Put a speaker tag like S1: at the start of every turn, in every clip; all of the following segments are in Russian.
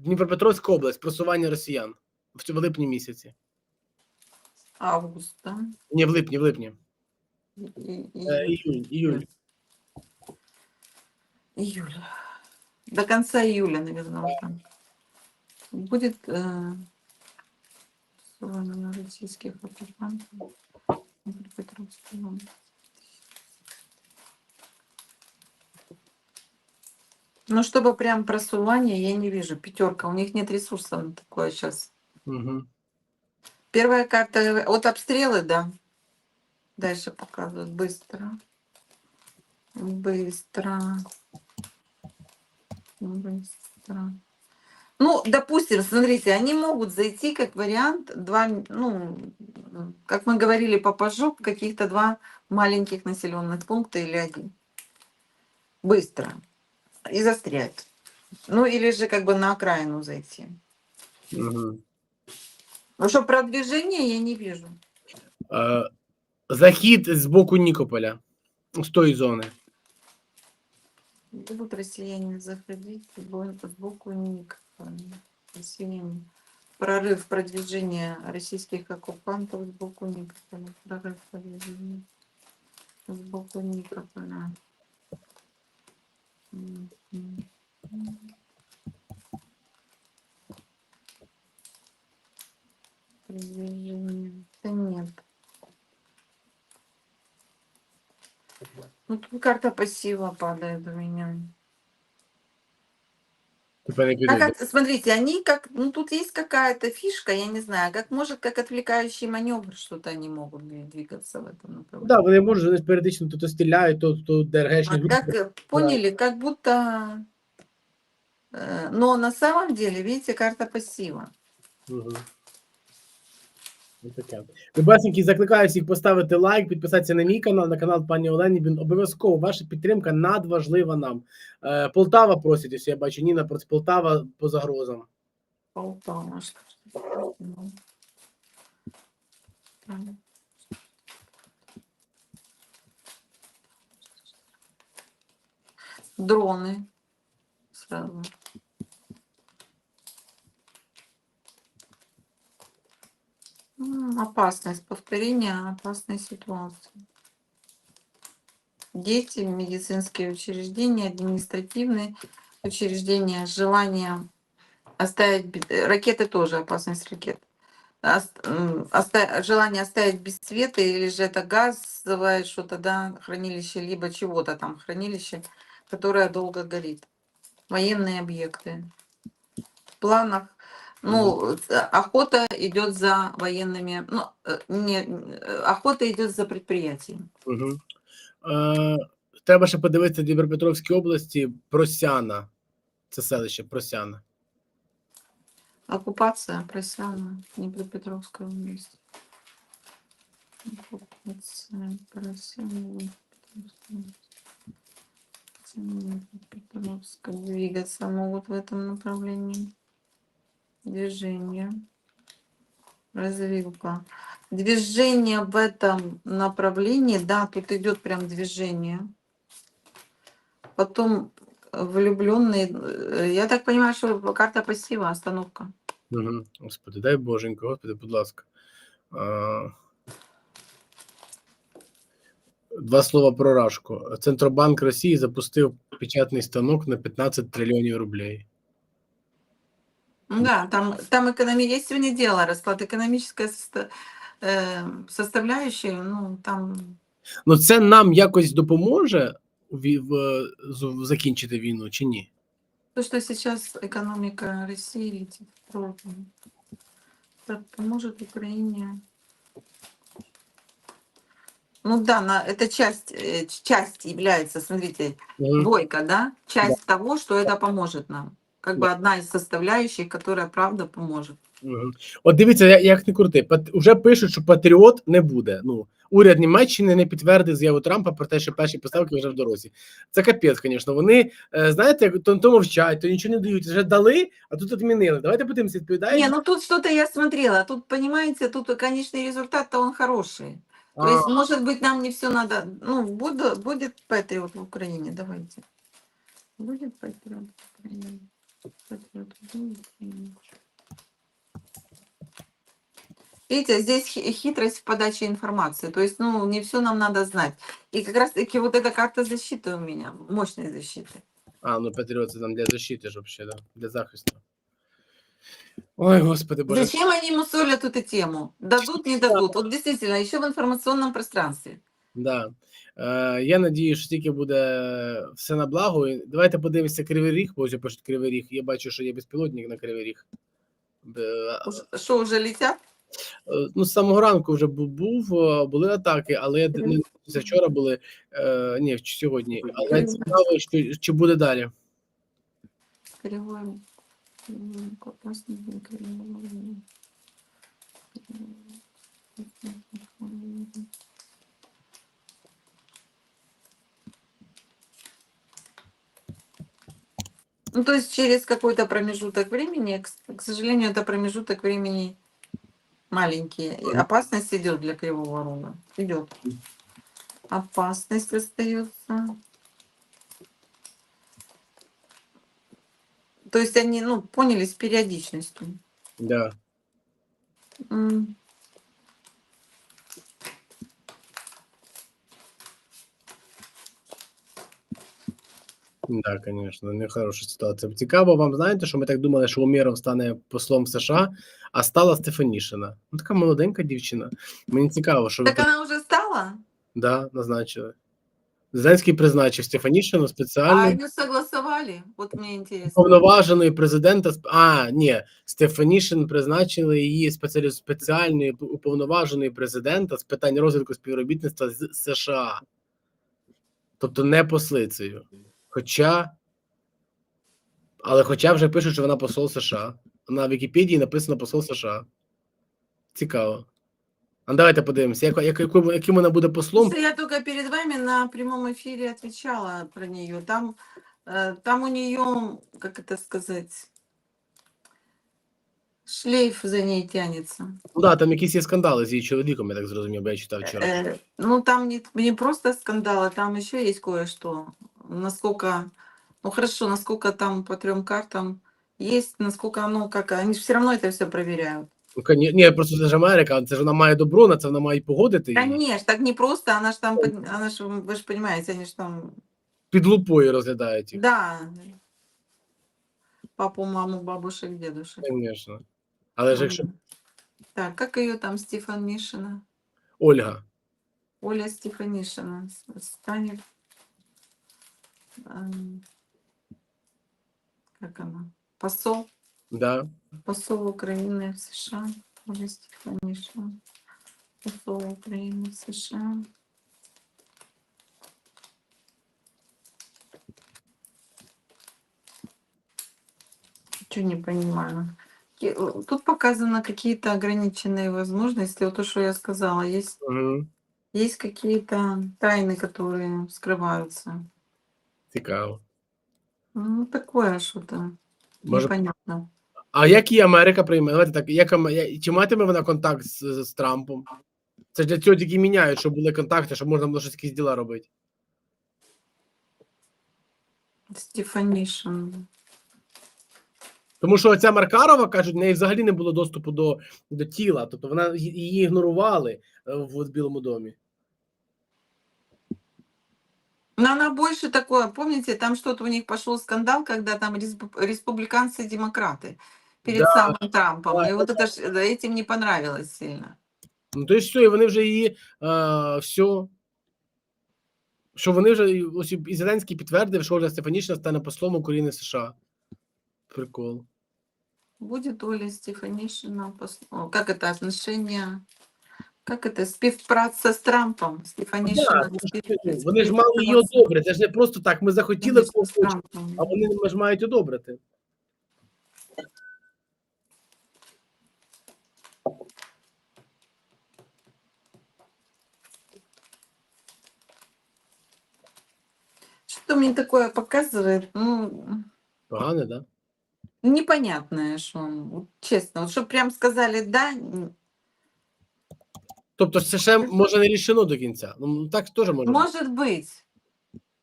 S1: Дніпропетровська область, просування росіян в цьому липні місяці.
S2: Август, да?
S1: Ні, в липні, в липні.
S2: И- и-
S1: Е, іюнь, іюль.
S2: Июль. До конца июля, наверное, вот там. Будет э, просування российских оккупантов. Днепропетровской Ну, чтобы прям просувание, я не вижу. Пятерка, у них нет ресурсов на такое сейчас.
S1: Угу.
S2: Первая карта от обстрелы, да. Дальше показывают быстро. Быстро. Быстро. Ну, допустим, смотрите, они могут зайти как вариант два, ну, как мы говорили по пажу, каких-то два маленьких населенных пункта или один. Быстро И застрять. Ну, или же как бы на окраину зайти.
S1: Угу.
S2: Ну, что продвижение я не вижу.
S1: Е, захід з боку Нікополя, з тої зони.
S2: Будут россияне заходить сбо- сбоку Никополя. Россияне. Прорыв продвижения российских оккупантов сбоку Никополя. Прорыв продвижения сбоку Никополя. Мгм. Продвижение. Да нет. Ну, тут карта пассива падает у меня.
S1: Типа не
S2: А
S1: піде.
S2: как, смотрите, они как, ну тут есть какая-то фишка, я не знаю, как может, как отвлекающий маневр, что-то они могут дви- двигаться в этом направлении.
S1: Да, вони можуть вони періодично то, то стріляють, то, то ДРГшні
S2: А
S1: групи.
S2: как э, поняли, как будто, э, но на самом деле, видите, карта пассива.
S1: Угу. Любесенькі, закликаю всіх поставити лайк, підписатися на мій канал, на канал пані Олені. Він обов'язково ваша підтримка надважлива нам. Е, Полтава просить, ось я бачу, Ніна просить Полтава по загрозам.
S2: Полтава. Дроны. Сразу. Опасность, повторение опасной ситуации. Дети, медицинские учреждения, административные учреждения, желание оставить... э, Ракеты тоже, опасность ракет. Оста- Желание оставить без света или же это газовое что-то, да, хранилище, либо чего-то там, хранилище, которое долго горит. Военные объекты. В планах ну, э, охота идет за военными, ну, э, не, э, охота идет за предприятием.
S1: Угу. Е, треба ще подивитися в Дніпропетровській області Просяна. Це селище Просяна.
S2: Оккупация Просяна, Днепропетровская область. Оккупация Просяна, Днепропетровская. Двигаться могут в этом направлении. Движение. Развилка. Движение в этом направлении, да, тут идет прям движение. Потом влюбленные, э, я так понимаю, что карта пассива, остановка.
S1: Угу. Господи, дай Боженько, Господи, будь ласка. Е, Два слова про Рашку. Центробанк Росії запустив печатний станок на 15 трильйонів рублей.
S2: Ну Да, там, там экономия. Я сегодня делала расклад экономическая состо- э, составляющая, ну, там
S1: Ну, це нам якось допоможе в, в, з- закінчити війну чи ні?
S2: то, что сейчас экономика России летит в пропасть. Это поможет Украине. Ну да, на, это часть, э, ч- часть является, смотрите,
S1: Мгм.
S2: двойка, да? Часть того, что это поможет нам. Как бы одна из составляющих, которая правда поможет.
S1: Мгм. От дивіться, я- як не крути, пат- уже пишуть, що патріот не буде. Ну, уряд Німеччини не підтвердив заяву Трампа про те, що перші поставки вже в дорозі. Це капець, звісно. Вони е, знаєте, як то, то мовчать, то нічого не дають. Вже дали, а тут відмінили. Давайте подивимося, відповідає.
S2: Не, ну тут что-то я смотрела. Тут, понимаете, тут, конечный результат-то он хороший.
S1: А,
S2: То есть, может быть, нам не все надо. Ну, будет, будет Патриот в Украине, давайте. Будет Патриот в Украине. Видите, здесь хи- хитрость в подаче информации. То есть, ну, не все нам надо знать. И как раз таки вот эта карта защиты у меня, мощной защиты.
S1: А, ну Патріот це там для защити ж вообще, да? Для захисту. Ой, господи, боже.
S2: Зачем они мусолят эту тему? Дадут, не дадут. Вот действительно, еще в информационном пространстве.
S1: Да. Е, я надію, що тільки буде все на благо. І Давайте подивимося Кривий Ріг, бо ось пишуть Кривий Ріг. Я бачу, що є безпілотник на Кривий Ріг. Е,
S2: Уж- Что, уже?
S1: Е, Ну, з самого ранку вже бу- був, е, були атаки, але я не це вчора були, е, ні, чи сьогодні. Але цікаво, що, чи буде далі.
S2: Кривой. Ну, то есть через какой-то промежуток времени, к, сожалению, это промежуток времени маленький. И опасность идет для Кривого Рога. Идет. Опасность остается. То есть они, ну, поняли с периодичностью.
S1: Да. Да, звісно, нехороша ситуація. Цікаво вам, знаєте, що ми так думали, що Умєров стане послом США, а стала Стефанішина. Ну, така молоденька дівчина. Мені цікаво, що ви
S2: Так она уже стала?
S1: да, назначили. Зеленський призначив Стефанішину
S2: А
S1: спеціально
S2: ее согласовали? Вот мне интересно.
S1: повноваженою президента. А, ні, Стефанішин призначили її спеціальною уповноваженою президента з питань розвитку співробітництва з США. Тобто не послицею. Хоча. Але хоча вже пишуть, що вона посол США. На Вікіпедії написано посол США. Цікаво. А давайте подивимося, як, як, яку- яким вона буде послом.
S2: Слушай, Я только перед вами на прямом эфире отвечала про нее. Там, э, там у нее, как это сказать, шлейф за ней тянется.
S1: Ну да, там якісь є скандали з її чоловіком, я так зрозумів, бо я читав вчора.
S2: Э, ну, там не, не просто скандалы, там еще есть кое-что. Насколько, ну хорошо, насколько там по трем картам есть, насколько оно, как, они все равно это все проверяют.
S1: Ну, коні... Ні, просто це ж Америка, це ж вона має добро, на це вона має погодити. її.
S2: Конечно, так не просто, она же там, под- она ж, вы же понимаете, они же там,
S1: Під лупою розглядають їх,
S2: да, папу, маму, бабушек, дедушек.
S1: звісно. Але ж якщо
S2: Мгм. Так, как ее там Стефанишина?
S1: Ольга,
S2: Оля Стефанишина с- станет, эм, как она, посол,
S1: да,
S2: посол Украины в США, Стефанишина, посол Украины в США. Чего не понимаю. Э, Тут показано какие-то ограниченные возможности. Вот то, что я сказала, есть
S1: угу.
S2: есть какие-то тайны, которые скрываются.
S1: Цікаво.
S2: Ну, такое что-то
S1: Може,
S2: непонятно.
S1: а як її Америка прийме? Давайте так, як, чи матиме вона контакт з, з Трампом? Це ж для цього тільки міняють, щоб були контакти, щоб можна було щось якісь діла робити.
S2: Стефанишин.
S1: Тому що оця Маркарова, кажуть, в неї взагалі не було доступу до, до тіла, тобто вона її ігнорували е, в Білому домі.
S2: Но она больше такое, помните, там что-то у них пошел скандал, когда там респу- республиканцы и демократы перед
S1: Да,
S2: самым Трампом.
S1: да,
S2: и вот это ж- да, этим не понравилось сильно.
S1: Ну, то есть все, і вони вже її е, все. Що вони вже і- ось і Зеленський підтвердив, що Ольга Стефанішина стане послом України в США. Прикол.
S2: Будет Оля Стефанишина, пос- о, как это отношение, как это, співпраця з Трампом, Стефанишина.
S1: ну,
S2: спів-
S1: ж- Вони ж мали її
S2: співпраця
S1: одобрити. Це ж не просто так. Ми захотіли
S2: з
S1: когось, хочемо,
S2: Трампом.
S1: а вони ж мають одобрити.
S2: Что мне такое показывает? Ну,
S1: Погане, да?
S2: непонятное, что он, вот честно. Вот чтобы прям сказали «да», н-
S1: Тобто, це ще може не рішено до кінця. Ну так теж може. бути.
S2: может быть.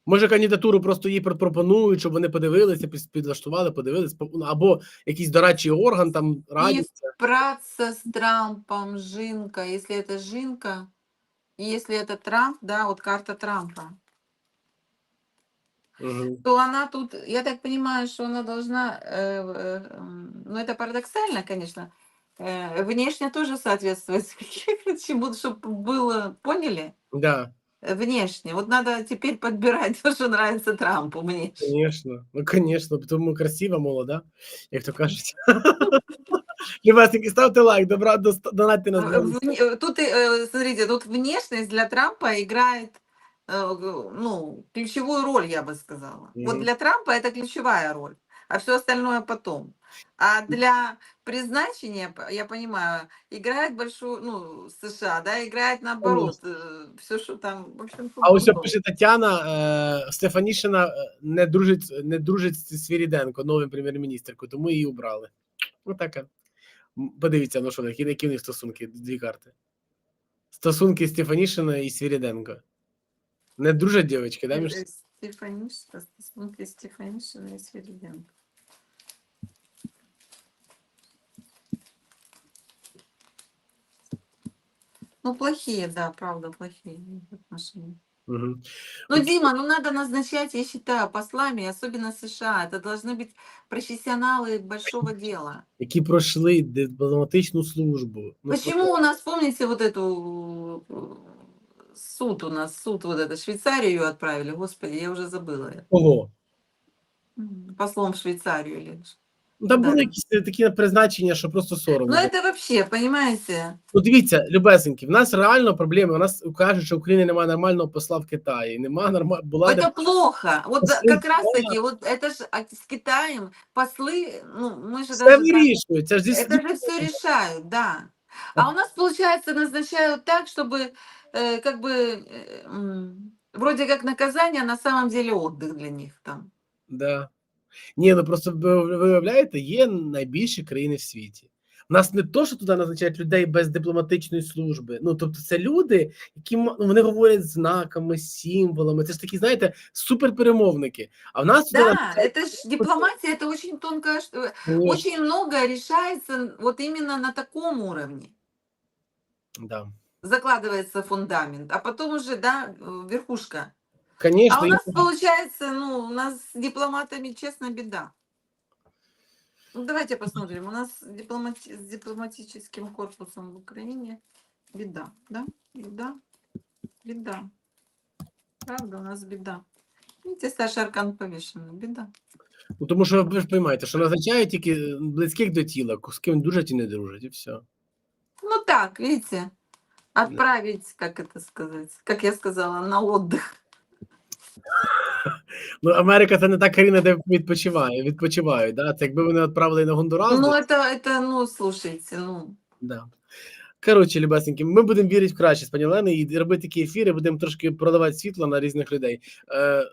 S1: Може, кандидатуру просто їй пропонують, щоб вони подивилися, під- підлаштували, подивилися, по- або якийсь дорадчий орган там радяться.
S2: Праться с Трампом, Жинка, если это Жинка, и если это Трамп, да, вот карта Трампа,
S1: Мгм.
S2: то она тут, я так понимаю, что она должна, э, э, м, ну это парадоксально, конечно, э, внешне тоже соответствовать чему, чтобы было, поняли?
S1: Да,
S2: Э, Внешне. Вот надо теперь подбирать то, что нравится Трампу мне.
S1: звісно. Ну, звісно, тому красива, молода, як то кажуть. Любесеньки, ставте лайк, добра, доста- донатьте на
S2: Э,
S1: збройні
S2: вне- э, Тут, э, смотрите, тут внешность для Трампа играет э, г- ну, ключевую роль, я бы сказала. Вот
S1: Мгм.
S2: для Трампа это ключевая роль, а все остальное потом. А для призначения, п- я понимаю, играет большую, ну, США, да, играет наоборот. Все, что там, в общем,
S1: А ось
S2: футбол.
S1: пише Тетяна е, Стефанішина е, не дружить, не дружить з Свіріденко, новим прем'єр-міністркою, тому її убрали. Отаке. М, Подивіться, ну що які, які в них стосунки, дві карти. Стосунки Стефанішина і Свіріденко. Не дружать дівчатки, да, між
S2: Э, Стефанишина, стосунки Стефанишина и Свириденко. Ну, плохие, да, правда, плохие отношения.
S1: Мгм.
S2: Ну, Дима, ну надо назначать, я считаю, послами, особенно США. Это должны быть профессионалы большого дела.
S1: які пройшли дипломатичну службу. Ну,
S2: Почему у нас, помните, вот эту э, суд у нас, суд вот это, Швейцарию отправили, господи, я уже забыла. это.
S1: Кого?
S2: М, Послом в Швейцарию или ш-
S1: Ну, там
S2: Да.
S1: були якісь е, такі призначення, що просто соромно.
S2: Ну, это вообще, понимаете?
S1: Ну, дивіться, любесенькі, в нас реально проблеми. У нас кажуть, що в Україні немає нормального посла в Китаї. Нема норма... була
S2: Это плохо. Вот за-
S1: Послы
S2: как раз
S1: да.
S2: таки, вот это же а, с Китаем послы, ну, мы же
S1: все
S2: даже... так-
S1: вирішують. Це ж здесь
S2: Это же все решают, да. А у нас, получается, назначают так, чтобы э, как бы э, м, вроде как наказание, а на самом деле отдых для них там.
S1: Да. Ні, ну просто ви ви виявляєте, є найбільші країни в світі. У нас не то, що туди назначають людей без дипломатичної служби. Ну тобто, це люди, які м- ну, вони говорять знаками, символами. Це ж такі, знаєте, суперперемовники. А в нас туди
S2: Да,
S1: назначають,
S2: это ж дипломатия, это очень тонкая, ш-
S1: конечно,
S2: очень многое решается вот именно на таком уровне.
S1: да.
S2: Закладывается фундамент, а потом уже, да, э, верхушка.
S1: Конечно,
S2: А у
S1: і-
S2: нас получается, ну, у нас с дипломатами, честно, беда. Ну, давайте посмотрим. У нас дипломати- с дипломатическим корпусом в Украине беда, да? Беда, беда. Правда, у нас беда. Видите, старший аркан повешенный, беда.
S1: Ну, тому що ви ж розумієте, що назначають тільки близьких до тіла, з ким дружать і не дружать, і все.
S2: Ну так, видите, отправить, как это сказать, как я сказала, на отдых.
S1: Ну, Америка це не та країна, де відпочиває, відпочивають. Да? Це якби вони відправили на Гондурас,
S2: Ну
S1: це,
S2: это, это, ну, слушайте, ну,
S1: Да. Коротше, любесенькі, ми будемо вірити в краще пані Леною і робити такі ефіри, будемо трошки продавати світло на різних людей. Е,